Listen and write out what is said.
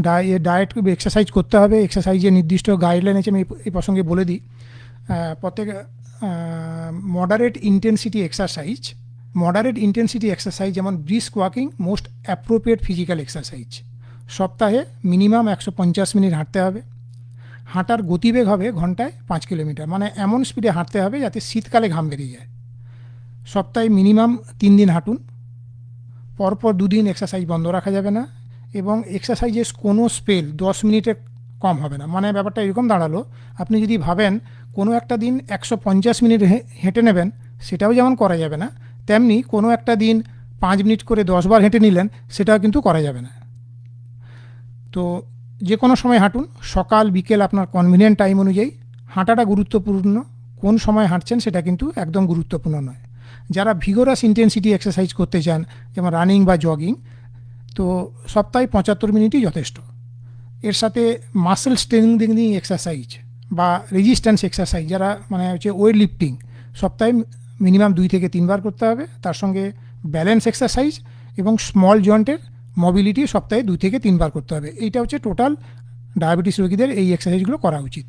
Diet exercise করতে হবে। এক্সারসাইজের নির্দিষ্ট গাইডলাইন আছে, আমি এই- প্রসঙ্গে বলে দিই। প্রত্যেক moderate intensity exercise moderate intensity exercise যেমন brisk walking most appropriate physical exercise সপ্তাহে মিনিমাম একশো পঞ্চাশ মিনিট হাঁটতে হবে। হাঁটার গতিবেগ হবে ঘন্টায় পাঁচ কিলোমিটার। মানে এমন স্পিডে হাঁটতে হবে যাতে শীতকালে ঘাম বেরিয়ে যায়। সপ্তাহে মিনিমাম তিন দিন হাঁটুন। পরপর দুদিন এক্সারসাইজ বন্ধ রাখা যাবে না। এবং এক্সারসাইজের কোনো স্পেল দশ মিনিটের কম হবে না। মানে ব্যাপারটা এরকম দাঁড়াল, আপনি যদি ভাবেন কোনো একটা দিন একশো পঞ্চাশ মিনিট হেঁটে নেবেন, সেটাও যেমন করা যাবে না, তেমনি কোনো একটা দিন পাঁচ মিনিট করে দশবার হেঁটে নিলেন, সেটাও কিন্তু করা যাবে না। তো যে কোনো সময় হাঁটুন, সকাল, বিকেল আপনার কনভিনিয়েন্ট টাইম অনুযায়ী। হাঁটাটা গুরুত্বপূর্ণ, কোন সময় হাঁটছেন সেটা কিন্তু একদম গুরুত্বপূর্ণ নয়। যারা ভিগোরাস ইন্টেন্সিটি এক্সারসাইজ করতে চান, যেমন রানিং বা জগিং তো সপ্তাহে পঁচাত্তর মিনিটই যথেষ্ট। এর সাথে মাসেল স্ট্রেংথেনিং এক্সারসাইজ বা রেজিস্ট্যান্স এক্সারসাইজ যারা মানে হচ্ছে ওয়েট লিফটিং সপ্তাহে মিনিমাম দুই থেকে তিনবার করতে হবে। তার সঙ্গে ব্যালেন্স এক্সারসাইজ এবং স্মল জয়েন্টের মোবিলিটি সপ্তাহে দুই থেকে তিনবার করতে হবে। এইটা হচ্ছে টোটাল ডায়াবেটিস রোগীদের এই এক্সারসাইজগুলো করা উচিত।